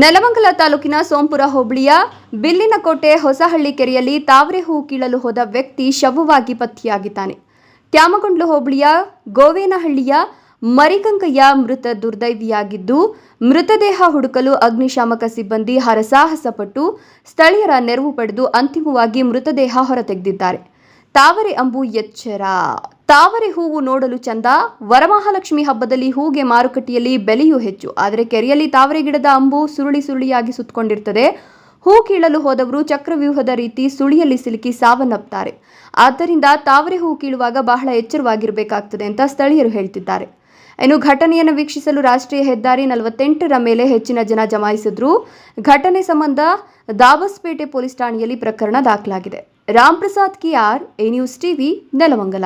ನೆಲಮಂಗಲ ತಾಲೂಕಿನ ಸೋಂಪುರ ಹೋಬಳಿಯ ಬಿಲ್ಲಿನಕೋಟೆ ಹೊಸಹಳ್ಳಿ ಕೆರೆಯಲ್ಲಿ ತಾವರೆ ಹೂ ಕೀಳಲು ಹೋದ ವ್ಯಕ್ತಿ ಶವವಾಗಿ ಪತ್ತೆಯಾಗಿದ್ದಾನೆ. ತ್ಯಾಮಗೊಂಡ್ಲು ಹೋಬಳಿಯ ಗೋವೇನಹಳ್ಳಿಯ ಮರಿಗಂಗಯ್ಯ ಮೃತ ದುರ್ದೈವಿಯಾಗಿದ್ದು, ಮೃತದೇಹ ಹುಡುಕಲು ಅಗ್ನಿಶಾಮಕ ಸಿಬ್ಬಂದಿ ಹರಸಾಹಸಪಟ್ಟು ಸ್ಥಳೀಯರ ನೆರವು ಪಡೆದು ಅಂತಿಮವಾಗಿ ಮೃತದೇಹ ಹೊರತೆಗೆದಿದ್ದಾರೆ. ತಾವರೆ ಅಂಬು ಎಚ್ಚರ. ತಾವರೆ ಹೂವು ನೋಡಲು ಚಂದ. ವರಮಹಾಲಕ್ಷ್ಮಿ ಹಬ್ಬದಲ್ಲಿ ಹೂಗೆ ಮಾರುಕಟ್ಟೆಯಲ್ಲಿ ಬೆಲೆಯೂ ಹೆಚ್ಚು. ಆದರೆ ಕೆರೆಯಲ್ಲಿ ತಾವರೆ ಗಿಡದ ಅಂಬು ಸುರುಳಿ ಸುರುಳಿಯಾಗಿ ಸುತ್ತಕೊಂಡಿರ್ತದೆ ಹೂ ಕೀಳಲು ಹೋದವರು ಚಕ್ರವ್ಯೂಹದ ರೀತಿ ಸುಳಿಯಲ್ಲಿ ಸಿಲುಕಿ ಸಾವನ್ನಪ್ತಾರೆ. ಆದ್ದರಿಂದ ತಾವರೆ ಹೂ ಕೀಳುವಾಗ ಬಹಳ ಎಚ್ಚರವಾಗಿರಬೇಕಾಗ್ತದೆ ಅಂತ ಸ್ಥಳೀಯರು ಹೇಳ್ತಿದ್ದಾರೆ. ಇನ್ನು ಘಟನೆಯನ್ನು ವೀಕ್ಷಿಸಲು ರಾಷ್ಟ್ರೀಯ ಹೆದ್ದಾರಿ ನಲವತ್ತೆಂಟರ ಮೇಲೆ ಹೆಚ್ಚಿನ ಜನ ಜಮಾಯಿಸಿದ್ರು. ಘಟನೆ ಸಂಬಂಧ ದಾಬಸ್ಪೇಟೆ ಪೊಲೀಸ್ ಠಾಣೆಯಲ್ಲಿ ಪ್ರಕರಣ ದಾಖಲಾಗಿದೆ. Ram Prasad ಕಿಯಾರ್ A news TV Nelamangala